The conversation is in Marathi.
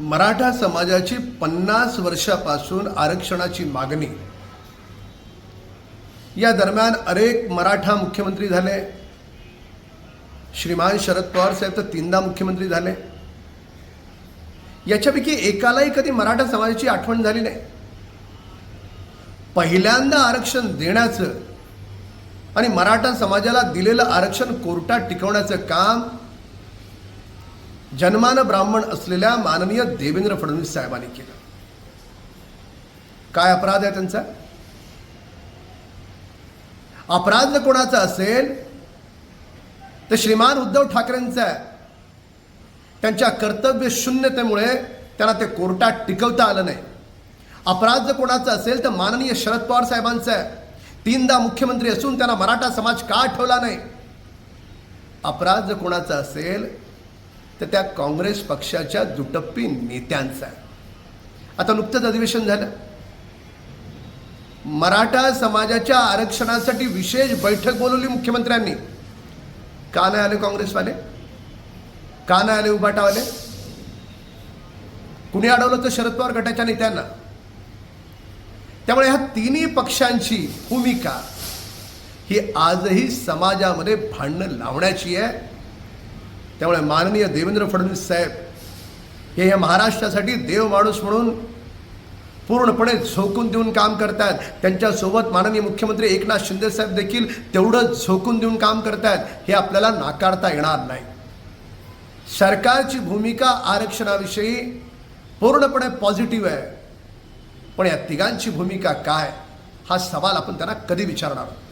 मराठा समाजाची पन्नास वर्षापासून आरक्षणाची मागणी. या दरम्यान अनेक मराठा मुख्यमंत्री झाले. श्रीमान शरद पवार साहेब तर तीनदा मुख्यमंत्री झाले. याच्यापैकी एकालाही कधी मराठा समाजाची आठवण झाली नाही. पहिल्यांदा आरक्षण देण्याचं आणि मराठा समाजाला दिलेलं आरक्षण कोर्टात टिकवण्याचं काम जन्मानं ब्राह्मण असलेल्या माननीय देवेंद्र फडणवीस साहेबांनी केलं. काय अपराध आहे त्यांचा? अपराध जर कोणाचा असेल तर श्रीमान उद्धव ठाकरेंचा आहे. त्यांच्या कर्तव्य शून्यतेमुळे त्यांना ते कोर्टात टिकवता आलं नाही. अपराध जर कोणाचा असेल तर माननीय शरद पवार साहेबांचा आहे. तीनदा मुख्यमंत्री असून त्यांना मराठा समाज का आठवला नाही? अपराध जर कोणाचा असेल तर त्या काँग्रेस पक्षाच्या दुटप्पी नेत्यांचा आहे. आता नुकतंच अधिवेशन झालं. मराठा समाजाच्या आरक्षणासाठी विशेष बैठक बोलवली मुख्यमंत्र्यांनी. का नाही आले काँग्रेसवाले? का नाही आले उबाटावाले? कुणी अडवलं तर शरद पवार गटाच्या नेत्यांना? त्यामुळे ह्या तिन्ही पक्षांची भूमिका ही आजही समाजामध्ये भांडणं लावण्याची आहे. त्यामुळे माननीय देवेंद्र फडणवीस साहेब हे या महाराष्ट्रासाठी देव माणूस म्हणून पूर्णपणे झोकून देऊन काम करतात त्यांच्यासोबत माननीय मुख्यमंत्री एकनाथ शिंदे साहेब देखील तेवढं झोकून देऊन काम करतायत हे आपल्याला नाकारता येणार नाही. सरकारची भूमिका आरक्षणाविषयी पूर्णपणे पॉझिटिव्ह आहे. पण या तिघांची भूमिका काय? हा सवाल आपण त्यांना कधी विचारणार आहोत?